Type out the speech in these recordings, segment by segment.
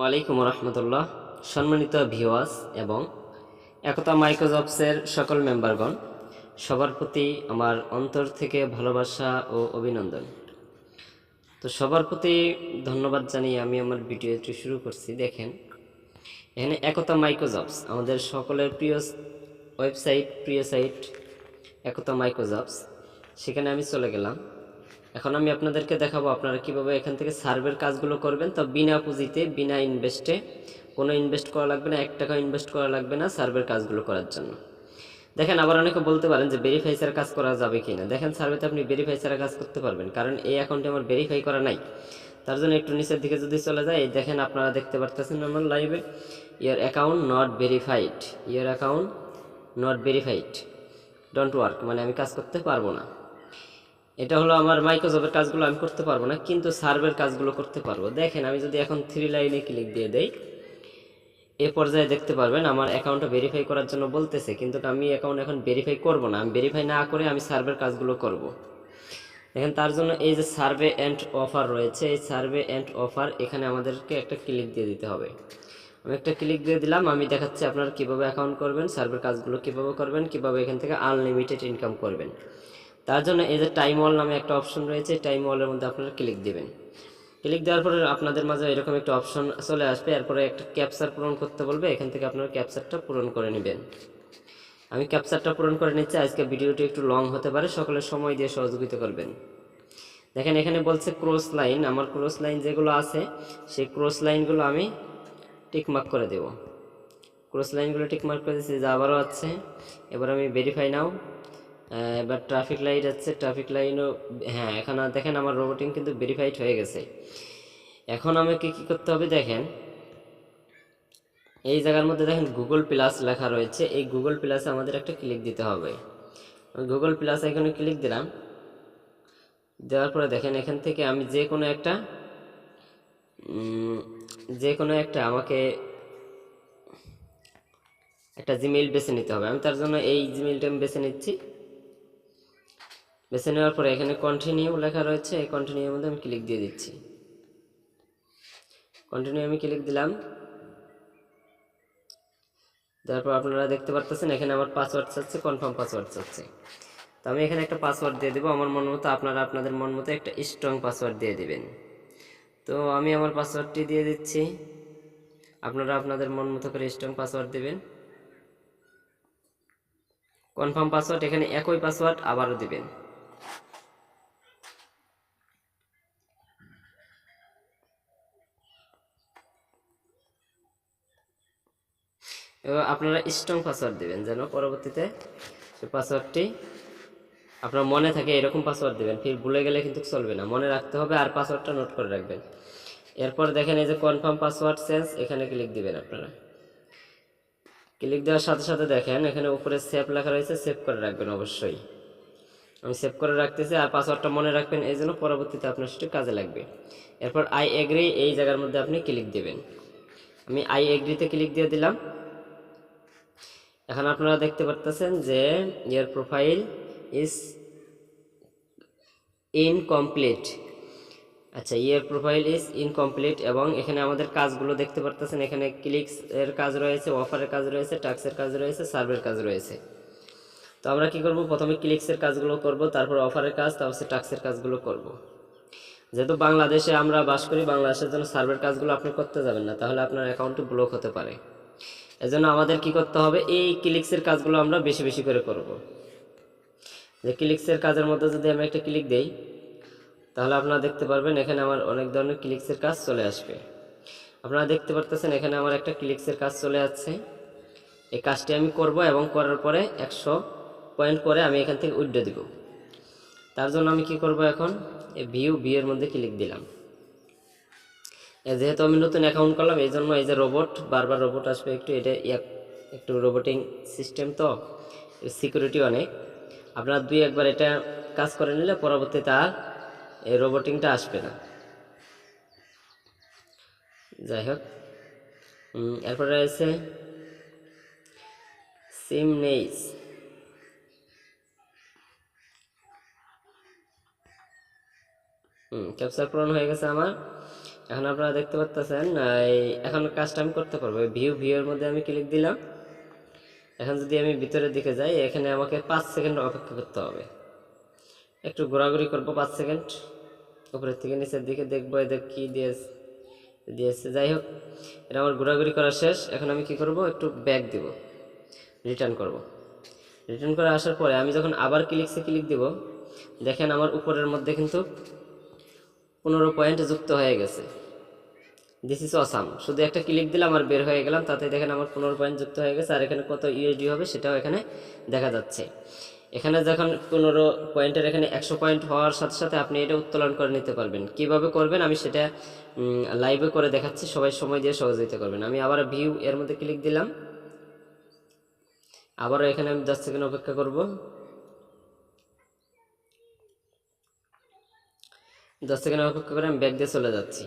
ওয়ালাইকুম রহমতুল্লাহ। সম্মানিত ভিওয়াস এবং একতা মাইক্রোজবসের সকল মেম্বারগণ, সবার প্রতি আমার অন্তর থেকে ভালোবাসা ও অভিনন্দন। তো সবার প্রতি ধন্যবাদ জানিয়ে আমি আমার ভিডিওটি শুরু করছি। দেখেন, এখানে একতা মাইক্রোজবস, আমাদের সকলের প্রিয় ওয়েবসাইট, প্রিয় সাইট একতা মাইক্রোজবস। সেখানে আমি চলে গেলাম। এখন আমি আপনাদেরকে দেখাবো আপনারা কীভাবে এখান থেকে সার্ভের কাজগুলো করবেন। তো বিনা পুঁজিতে, বিনা ইনভেস্টে কোনো ইনভেস্ট করা লাগবে না, এক টাকা ইনভেস্ট করা লাগবে না সার্ভের কাজগুলো করার জন্য। দেখেন আবার অনেকে বলতে পারেন যে ভেরিফাই কাজ করা যাবে কি না দেখেন সার্ভেতে আপনি ভেরিফাই কাজ করতে পারবেন, কারণ এই অ্যাকাউন্টে আমার ভেরিফাই করা নাই। তার জন্য একটু নিচের দিকে যদি চলে যায়, দেখেন আপনারা দেখতে পারতেছেন আমার লাইভে your account not verified your account not verified don't work মানে আমি কাজ করতে পারব না। এটা হলো আমার মাইক্রোজবের কাজগুলো আমি করতে পারব না, কিন্তু সার্ভের কাজগুলো করতে পারব। দেখেন, আমি যদি এখন থ্রি লাইনে ক্লিক দিয়ে দেই, এ পর্যায়ে দেখতে পারবেন আমার অ্যাকাউন্টটা ভেরিফাই করার জন্য বলতেছে, কিন্তু আমি অ্যাকাউন্ট এখন ভেরিফাই করব না। আমি ভেরিফাই না করে আমি সার্ভের কাজগুলো করব। দেখেন, তার জন্য এই যে সার্ভে অ্যান্ড অফার রয়েছে, এই সার্ভে অ্যান্ড অফার এখানে আমাদেরকে একটা ক্লিক দিয়ে দিতে হবে। আমি একটা ক্লিক দিয়ে দিলাম, আমি দেখাচ্ছি আপনারা কীভাবে অ্যাকাউন্ট করবেন সার্ভের কাজগুলো কীভাবে করবেন, কীভাবে এখান থেকে আনলিমিটেড ইনকাম করবেন। তার জন্য এই যে টাইম ওয়াল নামে একটা অপশন রয়েছে টাইম ওয়ালের মধ্যে আপনারা ক্লিক দেবেন। ক্লিক দেওয়ার পরে আপনাদের মাঝে এরকম একটা অপশন চলে আসবে, এরপরে একটা ক্যাপচার পূরণ করতে বলবে, এখান থেকে আপনারা ক্যাপচারটা পূরণ করে নেবেন। আমি ক্যাপচারটা পূরণ করে নিচ্ছি, আজকে ভিডিওটি একটু লং হতে পারে সকলের সময় দিয়ে সহযোগিতা করবেন। দেখেন, এখানে বলছে ক্রস লাইন আমার ক্রস লাইন যেগুলো আছে, সেই ক্রস লাইনগুলো আমি টিকমার্ক করে দেব। ক্রস লাইনগুলো টিকমার্ক করে দিচ্ছি যা আবারও আছে, এবার আমি ভেরিফাই নাও এবার ট্রাফিক লাইট আছে ট্রাফিক লাইনও হ্যাঁ এখানে দেখেন আমার রোবোটিং কিন্তু ভেরিফাইড হয়ে গেছে। এখন আমাকে কি করতে হবে দেখেন, এই জায়গার মধ্যে দেখেন গুগল প্লাস লেখা রয়েছে, এই গুগল প্লাসে আমাদের একটা ক্লিক দিতে হবে। গুগল প্লাস এখানে ক্লিক দিলাম, দেওয়ার পরে দেখেন এখান থেকে আমি যে কোনো একটা যে কোনো একটা আমাকে একটা জিমেইল বেছে নিতে হবে। আমি তার জন্য এই জিমেইলটা আমি বেছে নিচ্ছি। বেছে নেওয়ার পরে এখানে কন্টিনিউ লেখা রয়েছে। এই কন্টিনিউর মধ্যে আমি ক্লিক দিয়ে দিচ্ছি। কন্টিনিউ আমি ক্লিক দিলাম। তারপর আপনারা দেখতে পারতেছেন এখানে আমার পাসওয়ার্ড চাচ্ছে কনফার্ম পাসওয়ার্ড চাচ্ছে। তো আমি এখানে একটা পাসওয়ার্ড দিয়ে দেবো। আমার মন মতো আপনারা আপনাদের মন মতো একটা স্ট্রং পাসওয়ার্ড দিয়ে দেবেন। তো আমি আমার পাসওয়ার্ডটি দিয়ে দিচ্ছি। আপনারা আপনাদের মন মতো করে স্ট্রং পাসওয়ার্ড দেবেন। কনফার্ম পাসওয়ার্ড এখানে একই পাসওয়ার্ড আবারও দিবেন। এবার আপনারা স্ট্রং পাসওয়ার্ড দেবেন যেন পরবর্তীতে সেই পাসওয়ার্ডটি আপনার মনে থাকে এরকম পাসওয়ার্ড দেবেন। ফির ভুলে গেলে কিন্তু চলবে না। মনে রাখতে হবে আর পাসওয়ার্ডটা নোট করে রাখবেন। এরপর দেখেন এই যে কনফার্ম পাসওয়ার্ড চেঞ্জ এখানে ক্লিক দিবেন আপনারা। ক্লিক দেওয়ার সাথে সাথে দেখেন এখানে উপরে সেভ লেখা রয়েছে সেভ করে রাখবেন অবশ্যই। আমি সেভ করে রাখতেছি আর পাসওয়ার্ডটা মনে রাখবেন, এই জন্য পরবর্তীতে আপনার সেটা কাজে লাগবে। এরপর আই এগ্রি এই জায়গার মধ্যে আপনি ক্লিক দেবেন। আমি আই এগ্রিতে ক্লিক দিয়ে দিলাম। এখন আপনারা দেখতে পারতেছেন যে ইয়ার প্রোফাইল ইজ ইনকমপ্লিট আচ্ছা ইয়ার প্রোফাইল ইজ ইনকমপ্লিট এবং এখানে আমাদের কাজগুলো দেখতে পারতেছেন। এখানে ক্লিকস এর কাজ রয়েছে অফারের কাজ রয়েছে ট্যাক্সের কাজ রয়েছে সার্ভের কাজ রয়েছে। তো আমরা কি করব? প্রথমে ক্লিকসের কাজগুলো করব, তারপর অফারের কাজ, তারপর ট্যাক্সের কাজগুলো করব। যেহেতু বাংলাদেশে আমরা বাস করি, বাংলাদেশের জন্য সার্ভের কাজগুলো আপনি করতে যাবেন না, তাহলে আপনার অ্যাকাউন্টটি ব্লক হতে পারে। এজন্য আমাদের কি করতে হবে? এই ক্লিক্সের কাজগুলো আমরা বেশি বেশি করে করব। যে ক্লিক্সের কাজের মধ্যে যদি আমি একটা ক্লিক দেই, তাহলে আপনারা দেখতে পারবেন এখানে আমার অনেক ধরনের ক্লিক্সের কাজ চলে আসবে। আপনারা দেখতে পারতেছেন এখানে আমার একটা ক্লিক্সের কাজ চলে যাচ্ছে এই কাজটি আমি করব এবং করার পরে একশো পয়েন্ট করে আমি এখান থেকে উইড্রো দিব। তার জন্য আমি কি করব এখন? এই ভিউ ভিউয়ের মধ্যে ক্লিক দিলাম। যেহেতু আমি নতুন অ্যাকাউন্ট করলাম এই জন্য এই যে রোবট বারবার রোবট আসবে একটু, এটা একটু রোবোটিং সিস্টেম তো সিকিউরিটি অনেক। আপনারা দুই একবার এটা কাজ করে নিলে পরবর্তীতে আর এই রোবোটিংটা আসবে না। যাই হোক এরপরে রয়েছে সিম নেইস হুম ক্যাপচার পূরণ হয়ে গেছে আমার। এখন আপনারা দেখতে পাচ্ছেন এই এখন কাজটা আমি করতে পারব। ভিউ ভিউর মধ্যে আমি ক্লিক দিলাম। এখন যদি আমি ভিতরের দিকে যাই, এখানে আমাকে পাঁচ সেকেন্ড অপেক্ষা করতে হবে। একটু ঘোরাঘুরি করব পাঁচ সেকেন্ড উপরের থেকে নিচের দিকে দেখব এদের কী দিয়েছে দিয়েছে। যাই হোক, এটা আমার ঘোরাঘুরি করা শেষ। এখন আমি কি করব? একটু ব্যাক দিব রিটার্ন করব। রিটার্ন করে আসার পরে আমি যখন আবার ক্লিকসে ক্লিক দিব, দেখেন আমার উপরের মধ্যে কিন্তু পনেরো পয়েন্ট যুক্ত হয়ে গেছে। দিস ইস অসাম শুধু একটা ক্লিক দিলাম আর বের হয়ে গেলাম, তাতে দেখেন আমার পনেরো পয়েন্ট যুক্ত হয়ে গেছে, আর এখানে কত ইউএসডি হবে সেটাও এখানে দেখা যাচ্ছে। এখানে যখন পনেরো পয়েন্টের এখানে একশো পয়েন্ট হওয়ার সাথে সাথে আপনি এটা উত্তোলন করে নিতে পারবেন। কীভাবে করবেন আমি সেটা লাইভে করে দেখাচ্ছি, সবাই সময় দিয়ে সহযোগিতা করবেন। আমি আবার ভিউ এর মধ্যে ক্লিক দিলাম। আবারও এখানে আমি দশ সেকেন্ড অপেক্ষা করব। দশ সেকেন্ড অপেক্ষা করে আমি ব্যাক দিয়ে চলে যাচ্ছি।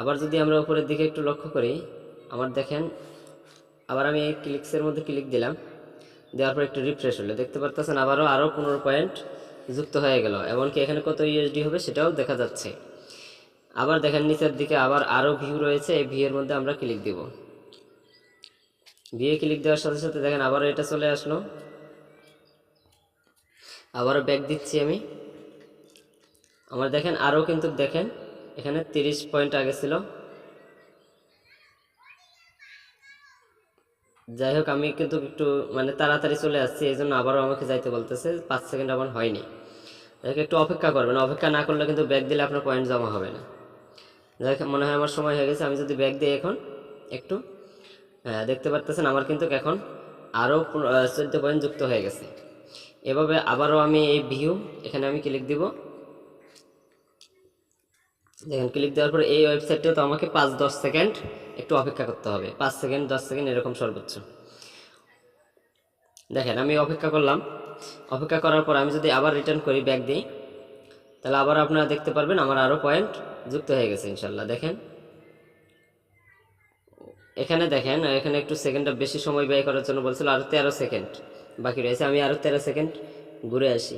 আবার যদি আমরা উপরের দিকে একটু লক্ষ্য করি, আমার দেখেন, আবার আমি এই ক্লিকসের মধ্যে ক্লিক দিলাম। দেওয়ার পর একটু রিফ্রেশ হলো। দেখতে পারতেছেন, আবারও আরও পনেরো পয়েন্ট যুক্ত হয়ে গেল, এমনকি এখানে কত ইউএসডি হবে সেটাও দেখা যাচ্ছে। আবার দেখেন, নিচের দিকে আবার আরও ভিউ রয়েছে, এই ভিউয়ের মধ্যে আমরা ক্লিক দিব। ভিউ ক্লিক দেওয়ার সাথে সাথে দেখেন, আবারও এটা চলে আসলো। আবারও ব্যাক দিচ্ছি আমি। আমার দেখেন, আরও কিন্তু দেখেন। এখানে তিরিশ পয়েন্ট আগে ছিল। যাই হোক, আমি কিন্তু একটু মানে তাড়াতাড়ি চলে আসছি, এই জন্য আবারও আমাকে যাইতে বলতেছে। পাঁচ সেকেন্ড আমার হয়নি। যাই একটু অপেক্ষা করবেন। অপেক্ষা না করলে কিন্তু ব্যাগ দিলে আপনার পয়েন্ট জমা হবে না। যাই মনে হয় আমার সময় হয়ে গেছে। আমি যদি ব্যাগ দিই এখন, একটু। হ্যাঁ দেখতে পারতেছেন, আমার কিন্তু এখন আরও চোদ্দ পয়েন্ট যুক্ত হয়ে গেছে। এভাবে আবারও আমি এই ভিউ, এখানে আমি ক্লিক দিব। দেখেন ক্লিক দেওয়ার পরে এই ওয়েবসাইটটা তো আমাকে পাঁচ দশ সেকেন্ড একটু অপেক্ষা করতে হবে। পাঁচ সেকেন্ড দশ সেকেন্ড এরকম সর্বোচ্চ। দেখেন, আমি অপেক্ষা করলাম। অপেক্ষা করার পর আমি যদি আবার রিটার্ন করি ব্যাক দিই তাহলে আবার আপনারা দেখতে পারবেন আমার আরও পয়েন্ট যুক্ত হয়ে গেছে, ইনশাল্লাহ। দেখেন। এখানে দেখেন, এখানে একটু সেকেন্ডটা বেশি সময় ব্যয় করার জন্য বলছিল আরও তেরো সেকেন্ড বাকি রয়েছে, আমি আরও তেরো সেকেন্ড ঘুরে আসি।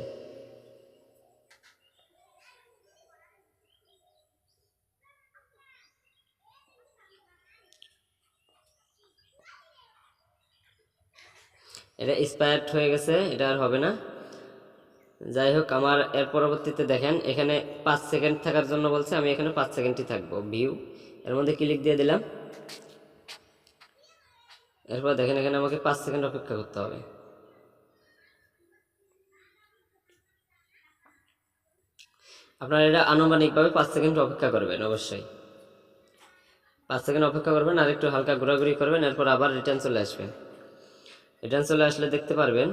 এটা এক্সপায়ার্ড হয়ে গেছে, এটা আর হবে না। যাই হোক আমার এর পরবর্তীতে দেখেন, এখানে পাঁচ সেকেন্ড থাকার জন্য বলছে, আমি এখানে পাঁচ সেকেন্ডই থাকব ভিউ এর মধ্যে ক্লিক দিয়ে দিলাম। এরপর দেখেন, এখানে আমাকে পাঁচ সেকেন্ড অপেক্ষা করতে হবে। আপনারা এটা আনুমানিকভাবে পাঁচ সেকেন্ড অপেক্ষা করবেন, অবশ্যই। পাঁচ সেকেন্ড অপেক্ষা করবেন, আর একটু হালকা ঘোরাঘুরি করবেন, এরপর আবার রিটার্ন চলে আসবেন। রিটার্ন চলে আসলে দেখতে পারবেন।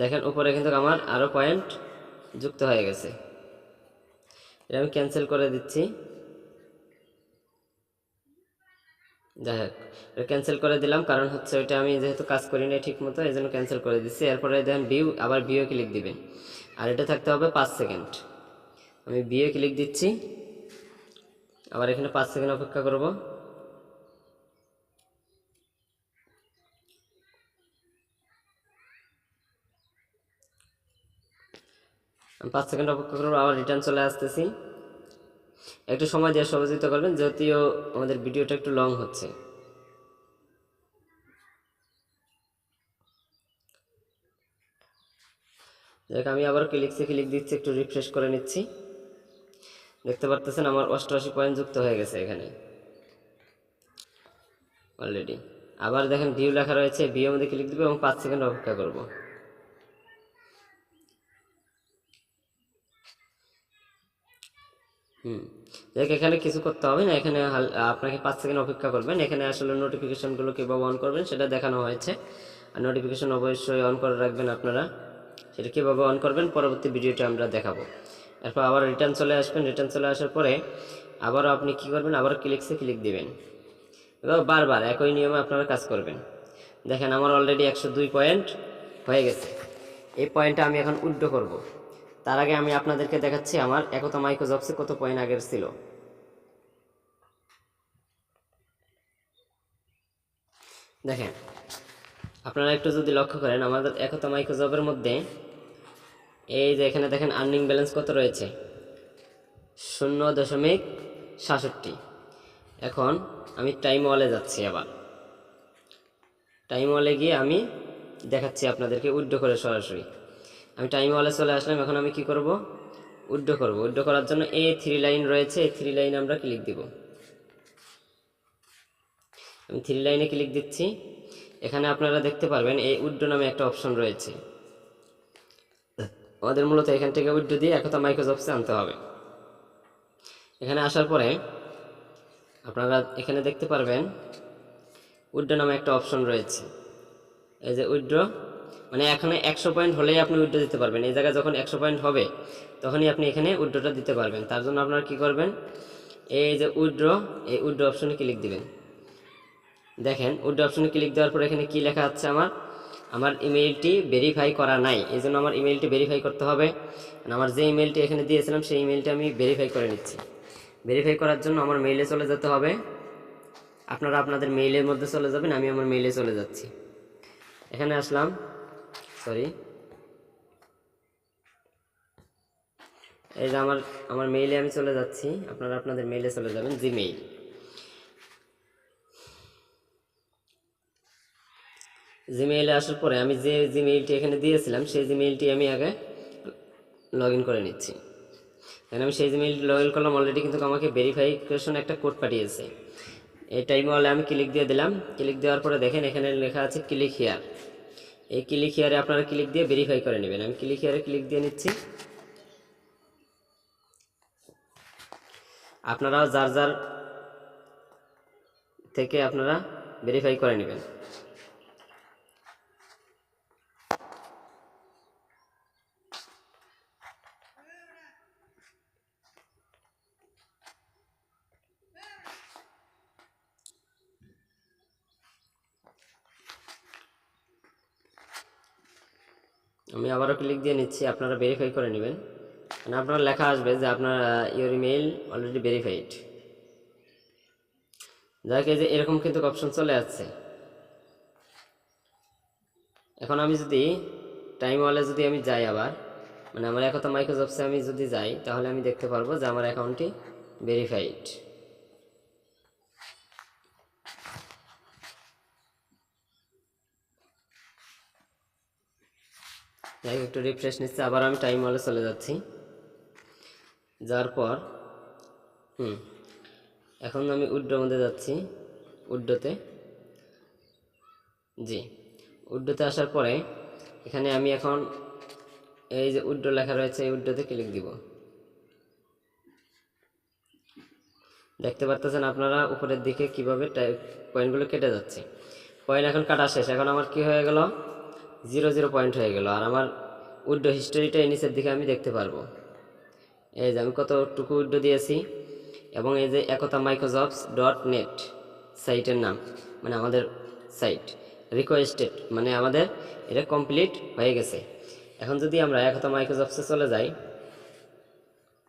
দেখেন, উপরে কিন্তু আমার আরও পয়েন্ট যুক্ত হয়ে গেছে। এটা আমি ক্যান্সেল করে দিচ্ছি। যাই হোক, এটা ক্যান্সেল করে দিলাম কারণ হচ্ছে ওইটা আমি যেহেতু কাজ করি না ঠিক মতো এই জন্য ক্যান্সেল করে দিচ্ছি। এরপরে দেখেন ভিউ আবার ভিউ ক্লিক দিবেন। আর এটা থাকতে হবে পাঁচ সেকেন্ড আমি ভিউ ক্লিক দিচ্ছি। আবার এখানে পাঁচ সেকেন্ড অপেক্ষা করব। আমি পাঁচ সেকেন্ড অপেক্ষা করব, আবার রিটার্ন চলে আসতেছি। একটু সময় দিয়ে সহযোগিতা করবেন, যদিও আমাদের ভিডিওটা একটু লং হচ্ছে। দেখ আমি আবার ক্লিকসে ক্লিক দিচ্ছি, একটু রিফ্রেশ করে নিচ্ছি। দেখতে পারতেছেন আমার অষ্টআশি পয়েন্ট যুক্ত হয়ে গেছে এখানে। অলরেডি আবার দেখেন ভিউ লেখা রয়েছে ভিউ মধ্যে ক্লিক দেবো এবং পাঁচ সেকেন্ড অপেক্ষা করব। হুম। দেখ, এখানে কিছু করতে হবে না। এখানে আপনাকে পাঁচ সেকেন্ড অপেক্ষা করবেন। এখানে আসলে নোটিফিকেশনগুলো কীভাবে অন করবেন সেটা দেখানো হয়েছে। আর নোটিফিকেশন অবশ্যই অন করে রাখবেন আপনারা। সেটা কীভাবে অন করবেন পরবর্তী ভিডিওটা আমরা দেখাবো। এরপর আবার রিটার্ন চলে আসবেন। রিটার্ন চলে আসার পরে আবারও আপনি কি করবেন? আবার ক্লিকসে ক্লিক দিবেন। এবার বারবার একই নিয়মে আপনারা কাজ করবেন। দেখেন, আমার অলরেডি একশো দুই পয়েন্ট হয়ে গেছে। এই পয়েন্টটা আমি এখন উল্টো করব। তার আগে আমি আপনাদেরকে দেখাচ্ছি আমার একতা মাইক্রোজবসে কত পয়েন্ট আগের ছিল। দেখেন, আপনারা একটু যদি লক্ষ্য করেন, আমাদের একতা মাইক্রোজবের মধ্যে এই যে এখানে দেখেন আর্নিং ব্যালেন্স কত রয়েছে? শূন্য দশমিক সাতষট্টি। এখন আমি টাইম ওয়ালে যাচ্ছি আবার। টাইম ওয়ালে গিয়ে আমি দেখাচ্ছি আপনাদেরকে উড্ড করে সরাসরি। আমি টাইম ওয়ালে চলে আসলাম, এখন আমি কি করব? উড্ড করব। উড্ড করার জন্য এই থ্রি লাইন রয়েছে এই থ্রি লাইন আমরা ক্লিক দিব। আমি থ্রি লাইনে ক্লিক দিচ্ছি। এখানে আপনারা দেখতে পারবেন এই উড্ড নামে একটা অপশন রয়েছে। আমাদের মূলত এখান থেকে উড্ড দিয়ে একতা মাইক্রোসফটসে আনতে হবে। এখানে আসার পরে আপনারা এখানে দেখতে পারবেন উইড্রো নামে একটা অপশন রয়েছে। এই যে উইড্রো মানে এখানে একশো পয়েন্ট হলেই আপনি উইড্রো দিতে পারবেন। এই জায়গায় যখন একশো পয়েন্ট হবে, তখনই আপনি এখানে উইড্রোটা দিতে পারবেন। তার জন্য আপনারা কি করবেন, এই যে উইড্রো এই উইড্রো অপশনে ক্লিক দিবেন। দেখেন উইড্রো অপশনে ক্লিক দেওয়ার পর এখানে কি লেখা আছে আমার? আমার ইমেইলটি ভেরিফাই করা নাই। এই জন্য আমার ইমেইলটি ভেরিফাই করতে হবে। আর আমার যে ইমেইলটি এখানে দিয়েছিলাম, সেই ইমেইলটি আমি ভেরিফাই করে নিচ্ছি। ভেরিফাই করার জন্য আমার মেইলে চলে যেতে হবে। আপনারা আপনাদের মেইলের মধ্যে চলে যাবেন, আমি আমার মেইলে চলে যাচ্ছি। এখানে আসলাম। সরি এই যে আমার আমার মেইলে আমি চলে যাচ্ছি। আপনারা আপনাদের মেইলে চলে যাবেন জিমেইল জিমেইলে আসার পরে আমি যে জিমেইলটি এখানে দিয়েছিলাম, সেই জিমেইলটি আমি আগে লগ ইন করে নিচ্ছি। এখানে আমি সেই জিমেইলটি লগ ইন করলাম অলরেডি কিন্তু আমাকে ভেরিফিকেশন একটা কোড পাঠিয়েছে। এই টাইম ওয়ালে আমি ক্লিক দিয়ে দিলাম। ক্লিক দেওয়ার পরে দেখেন এখানে লেখা আছে ক্লিক হিয়ার এই ক্লিক হিয়ারে আপনারা ক্লিক দিয়ে ভেরিফাই করে নেবেন। আমি ক্লিক হিয়ারে ক্লিক দিয়ে নিচ্ছি। আপনারা যার যার থেকে আপনারা ভেরিফাই করে নেবেন। আমি আবারও ক্লিক দিয়ে নিচ্ছি, আপনারা ভেরিফাই করে নেবেন। মানে আপনার লেখা আসবে যে আপনার ইউর ইমেইল অলরেডি ভেরিফাইড যাক যে এরকম কিন্তু অপশন চলে আসছে। এখন আমি যদি টাইম ওয়ালে যদি আমি যাই আবার মানে আমার একতা মাইক্রোসফটসে আমি যদি যাই, তাহলে আমি দেখতে পারব যে আমার অ্যাকাউন্টটি ভেরিফাইড যাই একটু রিফ্রেশ নিচ্ছে, আবার আমি টাইম ওয়ালে চলে যাচ্ছি। যাওয়ার পর, হুম, এখন আমি উড্ডোর মধ্যে যাচ্ছি, উড্ডোতে। জি, উড্ডোতে আসার পরে এখানে আমি এখন এই যে উড্ডো লেখা রয়েছে, এই উড্ডোতে ক্লিক দিব। দেখতে পারতেছেন আপনারা উপরের দিকে কীভাবে কীভাবে পয়েন্টগুলো কেটে যাচ্ছে। পয়েন্ট এখন কাটা শেষ, এখন আমার কি হয়ে গেল? জিরো জিরো পয়েন্ট হয়ে গেল। আর আমার উড্ডো হিস্টোরিটা এই নিচের দিকে আমি দেখতে পারব। এই যে আমি কতটুকু উড্ডো দিয়েছি এবং এই যে একতা মাইক্রোজবস ডট নেট সাইটের নাম মানে আমাদের সাইট রিকোয়েস্টেড মানে আমাদের এটা কমপ্লিট হয়ে গেছে। এখন যদি আমরা একতা মাইক্রোজবসে চলে যাই,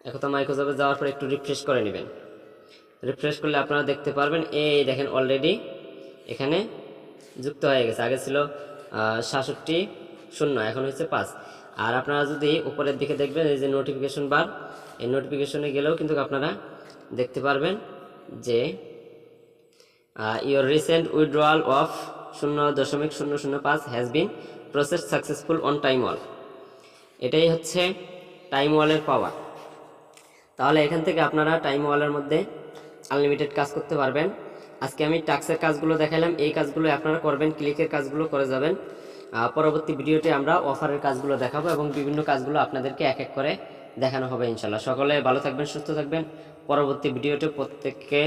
একতা মাইক্রোজবে যাওয়ার পর একটু রিফ্রেশ করে নেবেন। রিফ্রেশ করলে আপনারা দেখতে পারবেন, এই দেখেন অলরেডি এখানে যুক্ত হয়ে গেছে। আগে ছিল সাতষট্টি শূন্য, এখন হচ্ছে পাঁচ। আর আপনারা যদি উপরের দিকে দেখবেন, এই যে নোটিফিকেশন বার এই নোটিফিকেশনে গেলেও কিন্তু আপনারা দেখতে পারবেন যে ইয়োর রিসেন্ট উইথড্রয়াল অফ শূন্য দশমিক শূন্য শূন্য পাঁচ has been process successful on time ওয়াল এটাই হচ্ছে টাইম ওয়ালের পাওয়ার তাহলে এখান থেকে আপনারা টাইম ওয়ালের মধ্যে আনলিমিটেড কাজ করতে পারবেন। আজকে আমি টাক্সের কাজগুলো দেখালাম এই কাজগুলো আপনারা করবেন, ক্লিকের কাজগুলো করে যাবেন। পরবর্তী ভিডিওতে আমরা অফারের কাজগুলো দেখাবো এবং বিভিন্ন কাজগুলো আপনাদেরকে এক এক করে দেখানো হবে ইনশাল্লাহ সকলে ভালো থাকবেন, সুস্থ থাকবেন। পরবর্তী ভিডিওতে প্রত্যেককে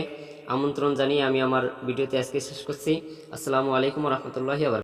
আমন্ত্রণ জানিয়ে আমি আমার ভিডিওতে আজকে শেষ করছি। আসসালামু আলাইকুম রহমতুল্লাহি আবার